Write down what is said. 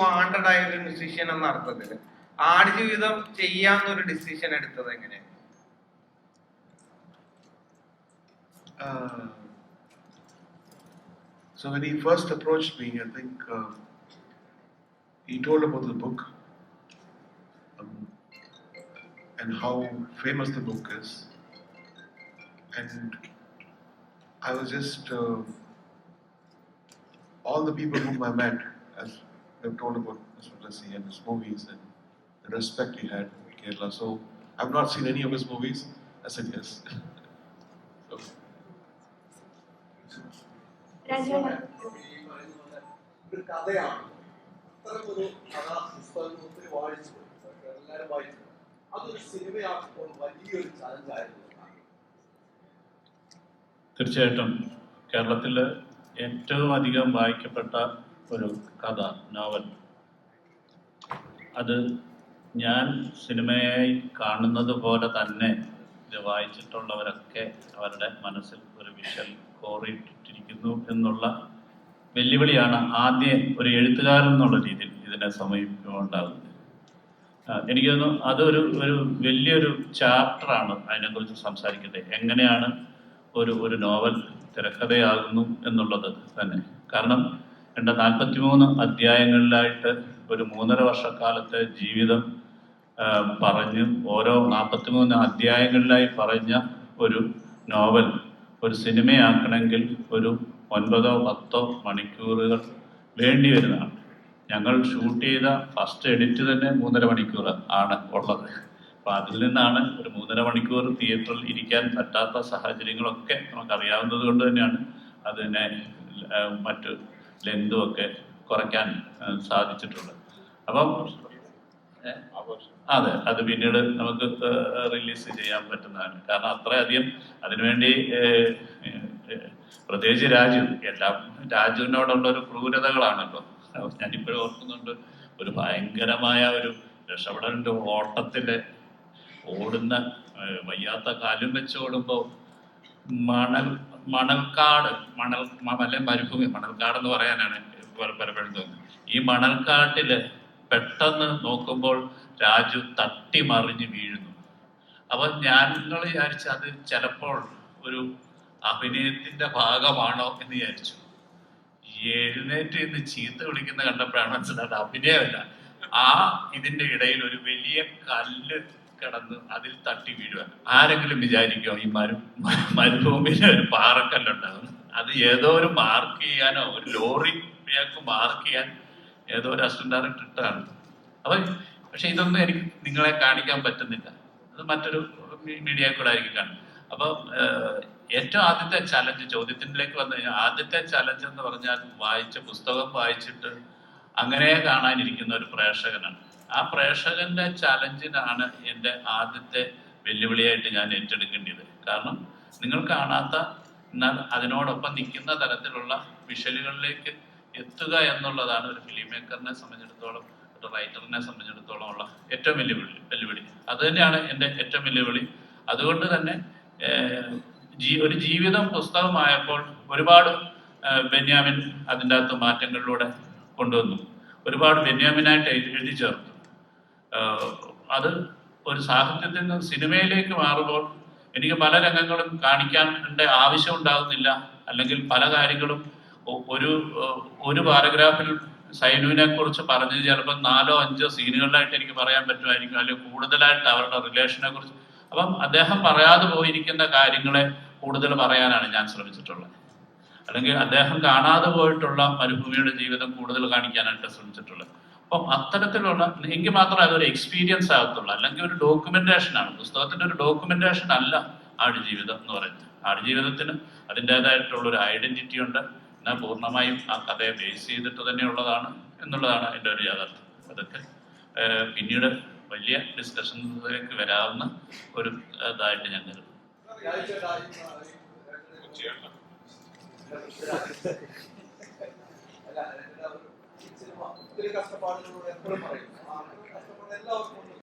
Wanted ആയ ഒരു musician എന്ന അർത്ഥത്തില് ആടുജീവിതം ചെയ്യാന്നൊരു ഡിസിഷൻ എടുത്തത് എങ്ങനെയാണ് Uh, so when he first approached me, I think uh, he told about the book um, and how famous the book is, and I was just uh, all the people whom I met, as they've told about Mr. Lassi and his movies and the respect he had in Kerala. So I've not seen any of his movies. I said yes. so. Rajendran ഈ പറയുന്ന പോലെ ഒരു കഥയാണ് അത്തരമൊരു കഥ പുസ്തകം ഒത്തിരി വായിച്ചു എല്ലാവരും വായിച്ചു അതൊരു സിനിമയാക്കുമ്പോൾ വലിയൊരു ചലഞ്ചായിരുന്നു തീർച്ചയായിട്ടും കേരളത്തിൽ ഏറ്റവും അധികം വായിക്കപ്പെട്ട ഒരു കഥ നോവൽ. അത് ഞാൻ സിനിമയായി കാണുന്നത് പോലെ തന്നെ ഇത് വായിച്ചിട്ടുള്ളവരൊക്കെ അവരുടെ മനസ്സിൽ ഒരു വിഷൽ കോറിയിട്ടിരിക്കുന്നു എന്നുള്ള വെല്ലുവിളിയാണ് ആദ്യം ഒരു എഴുത്തുകാരൻ എന്നുള്ള രീതിയിൽ ഇതിനെ സമീപിക്കുമ്പോൾ എനിക്ക് തോന്നുന്നു അതൊരു ഒരു വലിയൊരു ചാപ്റ്ററാണ് അതിനെക്കുറിച്ച് സംസാരിക്കുന്നത് എങ്ങനെയാണ് ഒരു ഒരു നോവൽ തിരക്കഥയാകുന്നു എന്നുള്ളത് തന്നെ. കാരണം എന്റെ നാൽപ്പത്തി മൂന്ന് അധ്യായങ്ങളിലായിട്ട് ഒരു മൂന്നര വർഷക്കാലത്തെ ജീവിതം പറഞ്ഞ് ഓരോ നാൽപ്പത്തി മൂന്ന് അധ്യായങ്ങളിലായി പറഞ്ഞ ഒരു നോവൽ ഒരു സിനിമയാക്കണമെങ്കിൽ ഒരു ഒൻപതോ പത്തോ മണിക്കൂറുകൾ വേണ്ടി വരുന്നതാണ്. ഞങ്ങൾ ഷൂട്ട് ചെയ്ത ഫസ്റ്റ് എഡിറ്റ് തന്നെ മൂന്നര മണിക്കൂർ ആണ് ഉള്ളത്. അപ്പോൾ അതിൽ നിന്നാണ് ഒരു മൂന്നര മണിക്കൂർ തിയേറ്ററിൽ ഇരിക്കാൻ പറ്റാത്ത സാഹചര്യങ്ങളൊക്കെ നമുക്കറിയാവുന്നത് കൊണ്ട് തന്നെയാണ് അതിനെ മറ്റ് ലെങ്തും ഒക്കെ കുറയ്ക്കാൻ സാധിച്ചിട്ടുണ്ട്. അപ്പം അതെ അത് പിന്നീട് നമുക്ക് റിലീസ് ചെയ്യാൻ പറ്റുന്നതാണ്. കാരണം അത്രയധികം അതിനുവേണ്ടി പ്രത്യേകിച്ച് രാജു എല്ലാം രാജുവിനോടുള്ള ഒരു ക്രൂരതകളാണല്ലോ. ഞാനിപ്പോഴും ഓർക്കുന്നുണ്ട് ഒരു ഭയങ്കരമായ ഒരു രക്ഷപ്പെടലിന്റെ ഓട്ടത്തിൽ ഓടുന്ന വയ്യാത്ത കാലും വെച്ച് ഓടുമ്പോൾ മണൽ മണൽക്കാട് മണൽ അല്ലെ മരുഭൂമി മണൽക്കാട് എന്ന് പറയാനാണ് പല- പലപ്പോഴും ഈ മണൽക്കാട്ടിൽ പെട്ടെന്ന് നോക്കുമ്പോൾ രാജു തട്ടി മറിഞ്ഞ് വീഴുന്നു. അപ്പൊ ഞങ്ങൾ വിചാരിച്ചു അത് ചിലപ്പോൾ ഒരു അഭിനയത്തിന്റെ ഭാഗമാണോ എന്ന് വിചാരിച്ചു. എഴുന്നേറ്റ് ഇന്ന് ചീത്ത വിളിക്കുന്ന കണ്ടപ്പോഴാണ് മനസ്സിലായത് അഭിനയമല്ല. ആ ഇതിന്റെ ഇടയിൽ ഒരു വലിയ കല്ല് കിടന്ന് അതിൽ തട്ടി വീഴുക. ആരെങ്കിലും വിചാരിക്കോ ഈ മരു മരുഭൂമിയിൽ ഒരു പാറക്കല്ലുണ്ടാകും അത് ഏതോ ഒരു മാർക്ക് ചെയ്യാനോ ഒരു ലോറി മാർക്ക് ചെയ്യാൻ ഏതോ ഒരു അസിസ്റ്റന്റ് ഡയറക്ടർ ഇട്ടാണ്. അപ്പൊ പക്ഷെ ഇതൊന്നും എനിക്ക് നിങ്ങളെ കാണിക്കാൻ പറ്റുന്നില്ല. അത് മറ്റൊരു മീഡിയ കൂടെ ആയിരിക്കും കാണും അപ്പൊ ഏറ്റവും ആദ്യത്തെ ചലഞ്ച് ചോദ്യത്തിലേക്ക് വന്നു കഴിഞ്ഞാൽ ആദ്യത്തെ ചലഞ്ച് എന്ന് പറഞ്ഞാൽ വായിച്ച പുസ്തകം വായിച്ചിട്ട് അങ്ങനെ കാണാനിരിക്കുന്ന ഒരു പ്രേക്ഷകനാണ്. ആ പ്രേക്ഷകന്റെ ചലഞ്ചിനാണ് എന്റെ ആദ്യത്തെ വെല്ലുവിളിയായിട്ട് ഞാൻ ഏറ്റെടുക്കേണ്ടത് കാരണം നിങ്ങൾ കാണാത്ത എന്നാൽ അതിനോടൊപ്പം നിൽക്കുന്ന തരത്തിലുള്ള വിഷലുകളിലേക്ക് എത്തുക എന്നുള്ളതാണ് ഒരു ഫിലിം മേക്കറിനെ സംബന്ധിച്ചിടത്തോളം ഒരു റൈറ്ററിനെ സംബന്ധിച്ചിടത്തോളം ഉള്ള ഏറ്റവും വെല്ലുവിളി വെല്ലുവിളി. അത് തന്നെയാണ് എന്റെ ഏറ്റവും വെല്ലുവിളി. അതുകൊണ്ട് തന്നെ ഒരു ജീവിതം പുസ്തകമായപ്പോൾ ഒരുപാട് ബെന്യാമിൻ അതിന്റെ അകത്ത് മാറ്റങ്ങളിലൂടെ കൊണ്ടുവന്നു. ഒരുപാട് ബെന്യാമിനായിട്ട് എഴുതി ചേർത്തു. അത് ഒരു സാഹിത്യത്തിൽ നിന്ന് സിനിമയിലേക്ക് മാറുമ്പോൾ എനിക്ക് പല രംഗങ്ങളും കാണിക്കാൻ ആവശ്യം ഉണ്ടാകുന്നില്ല. അല്ലെങ്കിൽ പല കാര്യങ്ങളും ഒരു ഒരു പാരഗ്രാഫിൽ സൈനുവിനെ കുറിച്ച് പറഞ്ഞത് ചിലപ്പോൾ നാലോ അഞ്ചോ സീനുകളിലായിട്ട് എനിക്ക് പറയാൻ പറ്റുമായിരിക്കും. അല്ലെങ്കിൽ കൂടുതലായിട്ട് അവരുടെ റിലേഷനെ കുറിച്ച്. അപ്പം അദ്ദേഹം പറയാതെ പോയിരിക്കുന്ന കാര്യങ്ങളെ കൂടുതൽ പറയാനാണ് ഞാൻ ശ്രമിച്ചിട്ടുള്ളത്. അല്ലെങ്കിൽ അദ്ദേഹം കാണാതെ പോയിട്ടുള്ള മരുഭൂമിയുടെ ജീവിതം കൂടുതൽ കാണിക്കാനായിട്ട് ശ്രമിച്ചിട്ടുള്ളത്. അപ്പം അത്തരത്തിലുള്ള എങ്കിൽ മാത്രമേ അതൊരു എക്സ്പീരിയൻസ് ആകത്തുള്ളൂ. അല്ലെങ്കിൽ ഒരു ഡോക്യുമെന്റേഷൻ ആണ്. പുസ്തകത്തിന്റെ ഒരു ഡോക്യുമെന്റേഷൻ അല്ല ആടുജീവിതം എന്ന് പറയുന്നത്. ആടുജീവിതത്തിന് അതിന്റെതായിട്ടുള്ള ഒരു ഐഡന്റിറ്റി ഉണ്ട്. എന്നാൽ പൂർണമായും ആ കഥയെ ബേസ് ചെയ്തിട്ട് തന്നെയുള്ളതാണ് എന്നുള്ളതാണ് എന്റെ ഒരു യാഥാർത്ഥ്യം. അതൊക്കെ പിന്നീട് വലിയ ഡിസ്കഷനിലേക്ക് വരാവുന്ന ഒരു ഇതായിട്ട് ഞാൻ കരുതുന്നു രാജേട്ടാ, ഈ- അല്ല, രാജേട്ടാ, ഒരു സിനിമ ഒത്തിരി കഷ്ടപ്പാടുകളോട് എപ്പോഴും പറയും ആ കഷ്ടപ്പാട് എല്ലാവർക്കും ഉണ്ട്.